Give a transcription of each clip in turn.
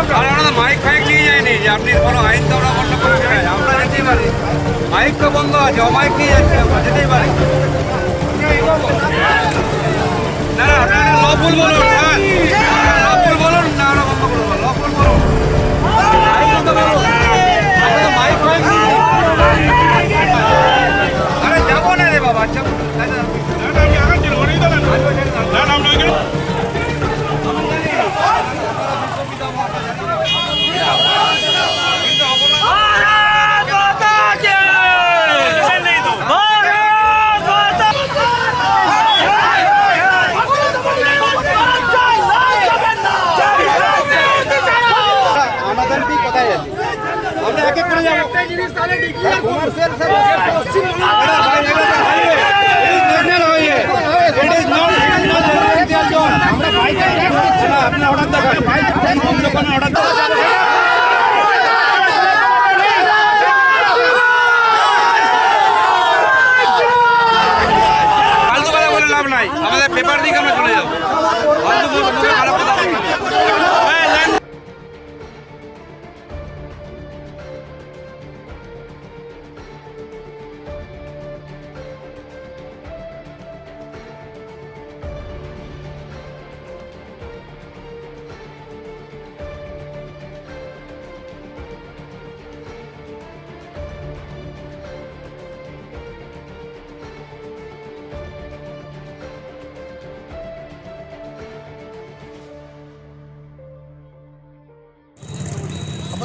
আর mic ফাইক নিয়ে যাইনি যে আপনি কোনো আইন তো আমরা বন্ধ পারি মাইক বন্ধ আছে অমাইক পারি না না আপনারা লবুল বলুন স্যার লবুল বলুন না আমরা বন্ধ করব করে যাব কমার্শিয়াল আমরা বাইকে আপনি অর্ডার দেখান। দোকানে অর্ডার দেখান। ফালতু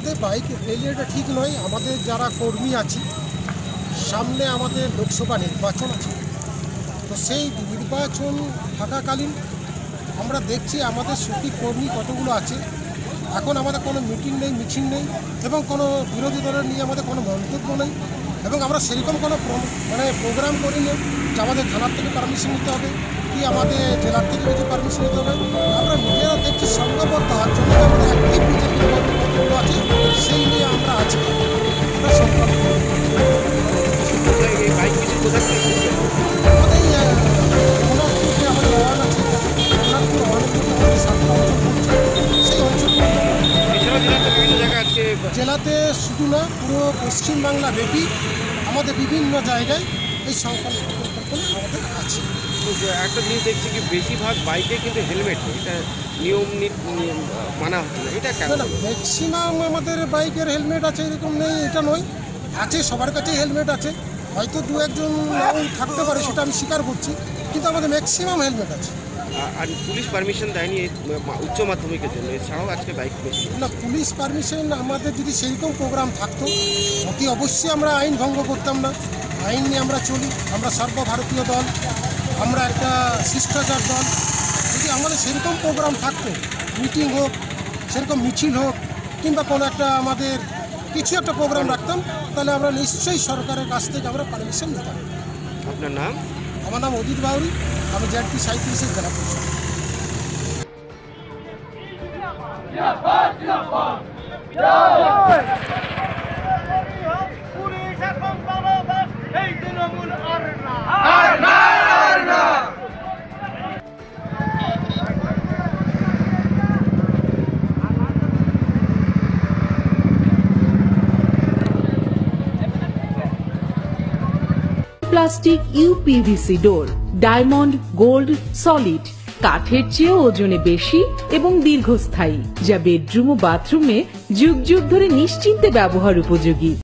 আমাদের বাইক রেলিয়েটা ঠিক নয়, আমাদের যারা কর্মী আছি, সামনে আমাদের লোকসভা নির্বাচন আছে। তো সেই নির্বাচন থাকাকালীন আমরা দেখছি আমাদের সত্যি কর্মী কতগুলো আছে। এখন আমাদের কোনো মিটিং নেই, মিছিল নেই, এবং কোনো বিরোধী দলের নিয়ে আমাদের কোনো মন্তব্য নেই, এবং আমরা সেরকম কোনো মানে প্রোগ্রাম করি করিনি যে আমাদের থানার থেকে পারমিশন নিতে হবে, কি আমাদের জেলার থেকে যদি পারমিশন নিতে হবে। আমরা নিজেরা দেখছি সংঘবদ্ধ জেলাতে শুধু না পুরো পশ্চিমবাংলা ব্যাপী আমাদের বিভিন্ন জায়গায় এই সংকল্প পরিকল্পনা আমাদের আছে। একটা জিনিস দেখছি কি বেশিরভাগ বাইকে কিন্তু হেলমেট এটা নিয়ম মানা হচ্ছে না। এটা কেন? না ম্যাক্সিমাম আমাদের বাইকের হেলমেট আছে এরকম নেই এটা নয়। আছে সবার কাছেই হেলমেট আছে। হয়তো দু একজন নাও থাকতে পারে সেটা আমি স্বীকার করছি। কিন্তু আমাদের ম্যাক্সিমাম হেলমেট আছে। আর পুলিশ পারমিশন দেয়নি উচ্চ মাধ্যমিকের জন্য। এছাড়াও আজকে বাইক বেশি না পুলিশ পারমিশন আমাদের যদি সেরকম প্রোগ্রাম থাকতো অতি অবশ্যই আমরা আইন ভঙ্গ করতাম না। আইন নিয়ে আমরা চলি আমরা সর্বভারতীয় দল আমরা একটা শিষ্টাচার দল। যদি আমাদের সেরকম প্রোগ্রাম থাকতো মিটিং হোক সেরকম মিছিল হোক কিংবা কোনো একটা আমাদের কিছু একটা প্রোগ্রাম রাখতাম তাহলে আমরা নিশ্চয়ই সরকারের কাছ থেকে আমরা পারমিশন নিতাম। আপনার নাম? আমার নাম অজিত বাউরি আমি জেডপি সাঁত্রিশের জেলা পরিষদ। পুলিশ এখন দালাল এই তৃণমূল আর না। Plastic U P V C door diamond gold solid কাঠের চেয়েও ওজনে বেশি এবং দীর্ঘস্থায়ী, যা বেডরুম ও বাথরুমে যুগ যুগ ধরে নিশ্চিন্তে ব্যবহার উপযোগী।